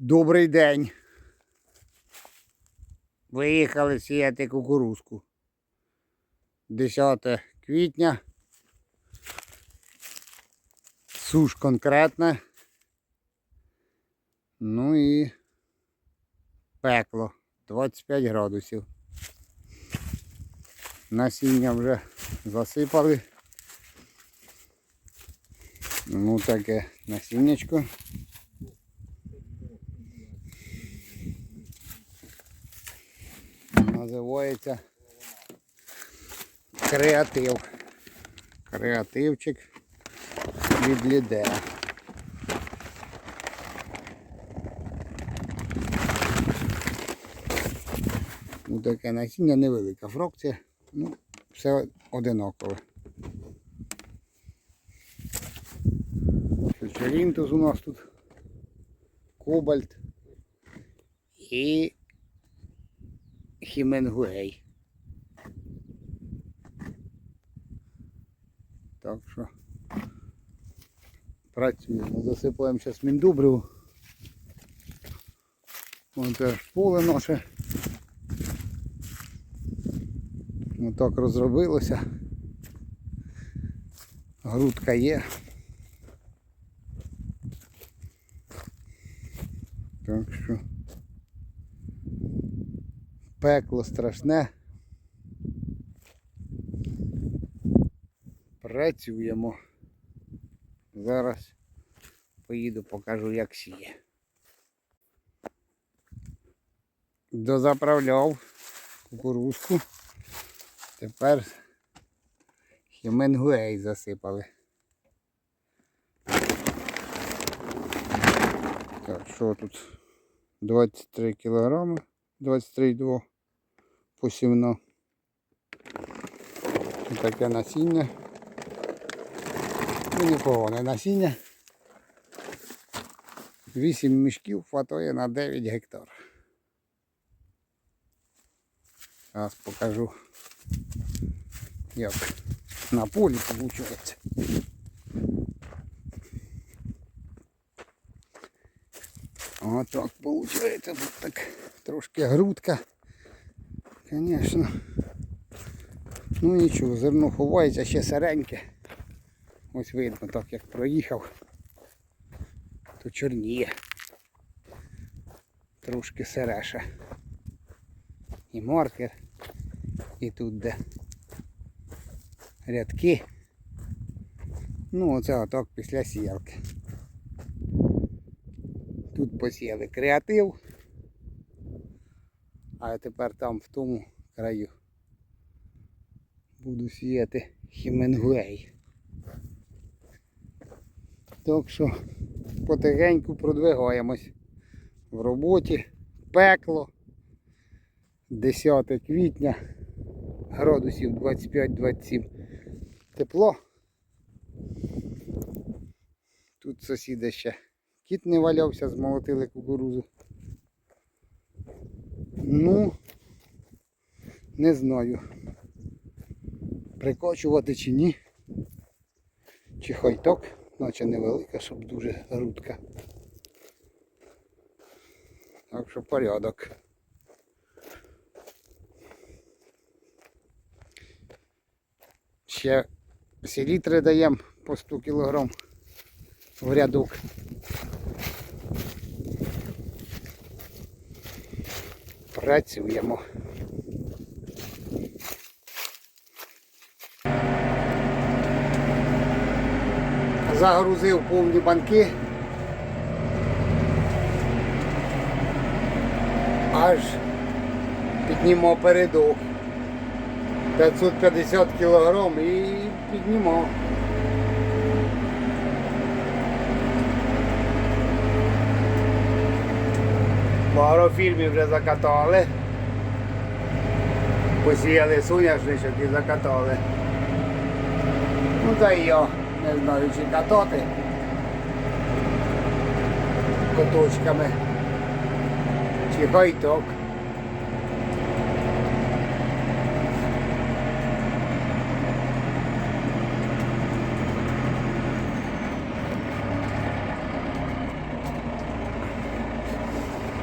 Добрий день. Виїхали сіяти кукурузку. 10 квітня. Суш конкретна. Ну і пекло 25 градусів. Насіння вже засипали. Ну таке насіннячко. Називається креатив. Креативчик від Лідея. Ну, таке насіння невелика фракція, ну, все одинакове. Фьючерінтус у нас тут, кобальт і Хіменгуей. Так що працюємо. Засипаємо зараз міндубрив. Вон теж поле наше. Отак розробилося. Грудка є. Так що пекло страшне. Працюємо. Зараз поїду, покажу, як сіє. Дозаправляв кукурузку. Тепер хіменгуей засипали. Так, що тут? 23 кілограми. 23,2 посівно. Таке насіння. Ну, непогане насіння. 8 мішків хватає на 9 гектар. Зараз покажу, як на полі виходить. Отак виходить. Тут так трошки грудка. Звісно. Ну нічого, зерно ховається ще сиреньке. Ось видно, так як проїхав, то чорніє. Трошки сиреша. І маркер. І тут де рядки. Ну оце отак після сіялки. Тут посіяли креатив. А тепер там в тому краю буду сіяти хіменгуей. Так що потихеньку продвигаємось в роботі. Пекло. 10 квітня, градусів 25-27 тепло. Тут сусіди ще кіт не валявся, змолотили кукурузу. Ну, не знаю, прикочувати чи ні. Чи хайток, наче невелика, щоб дуже грудка. Так що порядок. Ще селітри даємо по 100 кг в рядок. Працюємо. Загрузив повні банки. Аж піднімав передок. 550 кілограм і піднімав. Пару фільмів вже закатали. Посіяли соняшничок і закатали. Ну та й я не знаю чи катати коточками. Чи хайток.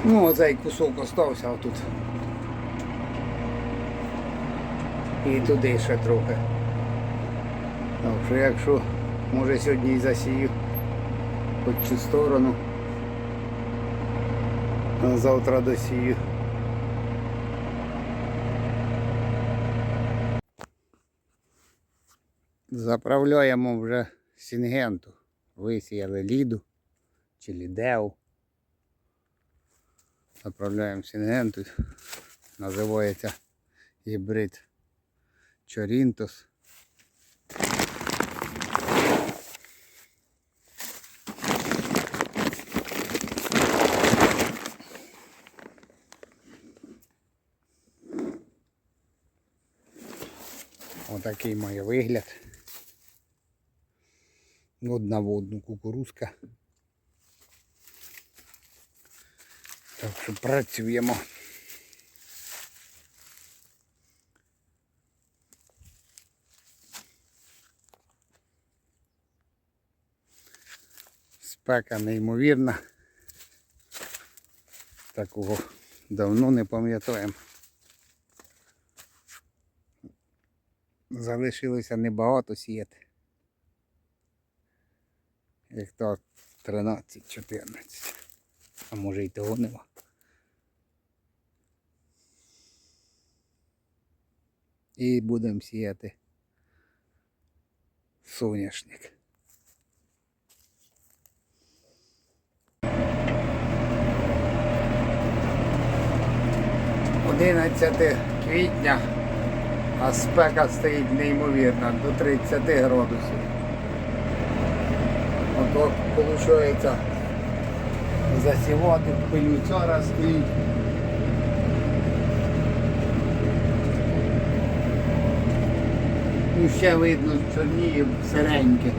Ну, оцей кусок остався отут. І туди ще трохи. Так що якщо може сьогодні і засію хоч цю сторону, а завтра досію. Заправляємо вже сінгенту. Висіяли ліду чи лідеу. Заправляємо сінгенту. Називається гібрид Чорінтос. Отакий має вигляд. Одна в кукурузка. Так що працюємо. Спека неймовірна. Такого давно не пам'ятаємо. Залишилося небагато сіяти. Гектар 13-14. А може і того нема. І будемо сіяти соняшник. Одинадцяте квітня, а спека стоїть неймовірна до 30 градусів. Ото виходить засівати пилюця раз стоїть. Ну ще видно чорніє сиреньке.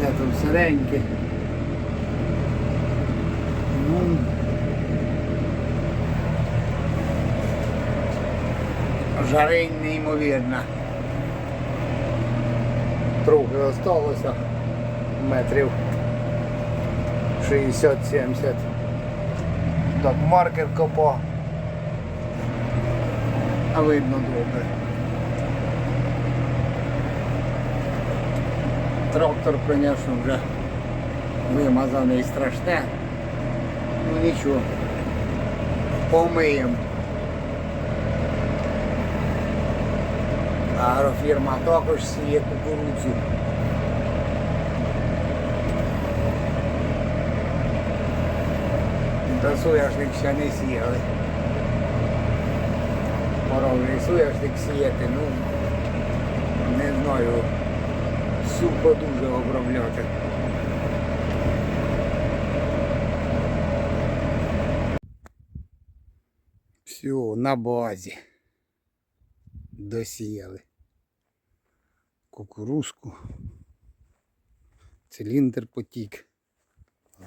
Де там сиреньке. Ну, жарень неймовірна. Трохи осталося метрів 60-70. Так, маркер копа. А видно добре. Трактор, звісно, вже вимазаний страшне. Ну нічого. Помиємо. Агрофірма також сіє кукурудзу. Та ще не сіяли. Пора вже і сіяти, ну не знаю, сухо дуже обробляти. Все, на базі. Досіяли. Кукурузку. Циліндр потік.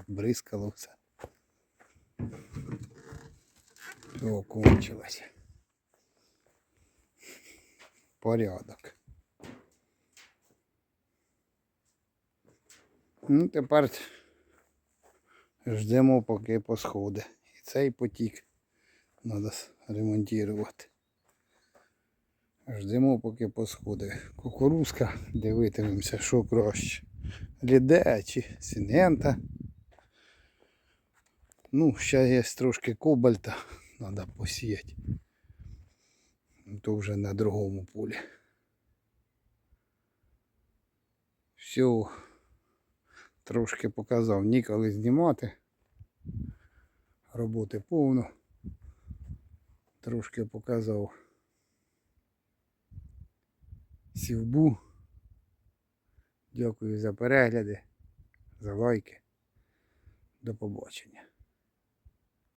Бризкало все. Все кончилось. Порядок. Ну, тепер ждемо, поки посходить. І цей потік треба ремонтувати. Ждемо, поки посходить. Кукурузка, дивитимемося, що краще. Ліде чи сінента. Ну, ще є трошки кобальта, треба посіяти. То вже на другому полі. Все, трошки показав, ніколи знімати. Роботи повно. Трошки показав сівбу. Дякую за перегляди, за лайки. До побачення.